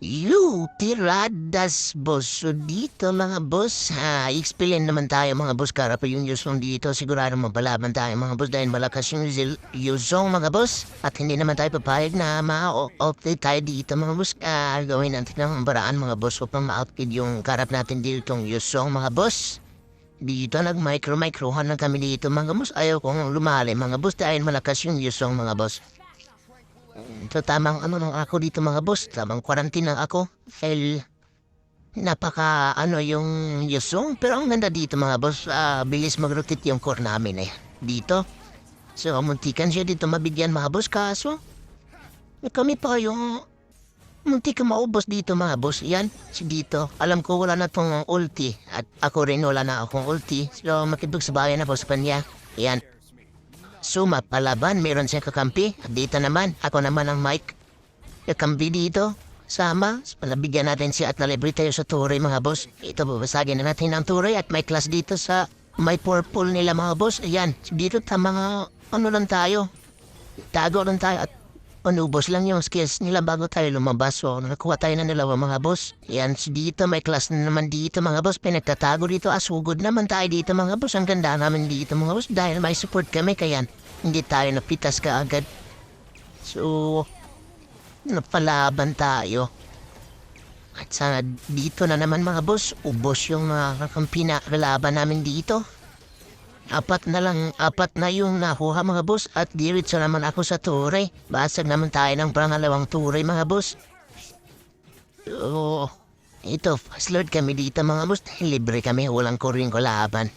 You, tiradas, boss. So dito, mga boss, ha, explain naman tayo, mga boss, kara pa yung yusong dito. Sigurado mapalaban tayo, mga boss, dahil malakas yung yusong, mga boss. At hindi naman tayo papayag na ma-update tayo dito, mga boss. Ah, gawin natin ng paraan, mga boss, upang ma-outkid yung karap natin dito, yung yusong, mga boss. Dito, nag-micro-microhan lang kami dito, mga boss. Ayaw kong lumali, mga boss, dahil malakas yung yusong, mga boss. So tamang ano nang ako dito mga boss, tamang quarantine lang ako. Dahil napaka ano yung yusong. Pero ang ganda dito mga boss, ah, bilis mag-rotate yung core namin eh. Dito. So muntikan siya dito mabigyan mga boss kaso. Kami pa yung munti ka maubos dito mga boss. Yan, si dito. Alam ko wala na tong ulti. At ako rin wala na akong ulti. So makipagsabayan ako sa kanya. Yan. Suma palaban, meron siya kakampi. Dito naman, ako naman ang mic. Kakampi dito. Sama, palabigyan natin siya at nalibre tayo sa turay mga boss. Ito, babasagin na natin ang turay at may class dito sa may purple nila mga boss. Ayan, dito ta mga ano lang tayo. Tago lang tayo at panubos lang yung skills nila bago tayo lumabas. So, nakakuha tayo ng dalawa mga boss. Yan, dito, may class na naman dito mga boss. Pinagtatago dito, asugod naman tayo dito mga boss. Ang ganda namin dito mga boss dahil may support kami kaya hindi tayo napitas ka agad. So, napalaban tayo. At sa dito na naman mga boss, ubos yung mga kakampi na kalaban namin dito. Apat na lang, apat na yung nakuha mga boss at diretso naman ako sa turay. Basag naman tayo ng pangalawang turay mga boss. So, ito, fast load kami dito mga boss. Libre kami, walang kuring kalaban.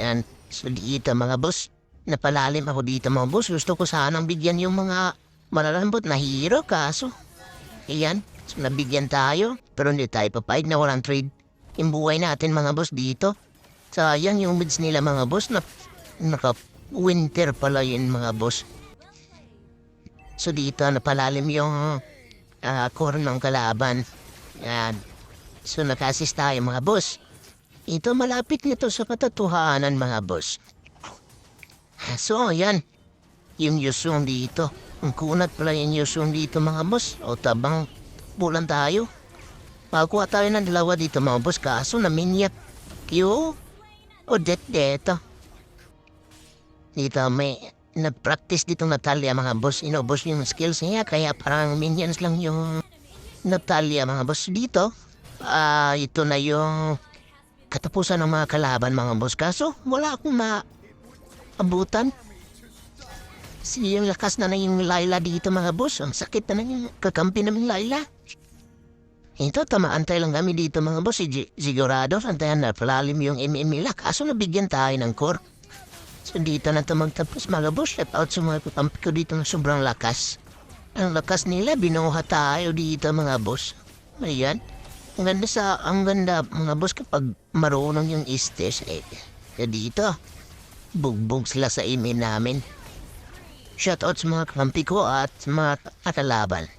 Yan, so dito mga boss. Napalalim ako dito mga boss. Gusto ko sanang bigyan yung mga malalambot na hero kaso. Iyan, so nabigyan tayo. Pero hindi tayo papayag na walang trade. Yung buhay natin mga boss dito. Sayang yung mids nila mga boss na naka-winter pala yun mga boss. So dito napalalim yung ah, core ng kalaban. Yan. So nakasis tayo mga boss. Ito malapit nito sa katotohanan mga boss. So yan. Yung Yusung dito. Ang kunat pala yung Yusung dito mga boss. O tabang bulan tayo. Makakuha tayo ng dalawa dito mga boss. Kaso naminyak. Yo. O det dito. Dito may nag-practice dito Natalia mga boss. Inubos yung skills niya. Kaya parang minions lang yung Natalia mga boss dito. Ah, ito na yung katapusan ng mga kalaban mga boss. Kaso wala akong ma abutan. Si yung lakas na na yung Laila dito mga boss. Ang sakit na na yung kakampi namin Laila. Ito, tamaan tayo lang kami dito mga boss. Si Sigurado, santayan na palalim yung MM nila. Kaso nabigyan tayo ng core. So dito na ito magtapos mga boss. Step out sa mga kakampi ko dito na sobrang lakas. Ang lakas nila, binuha tayo dito mga boss. Ayan. Ang ganda sa, ang ganda mga boss kapag marunong yung istes. Eh, eh dito, bugbog sila sa email namin. Shoutout sa mga kampi ko at mga katalaban.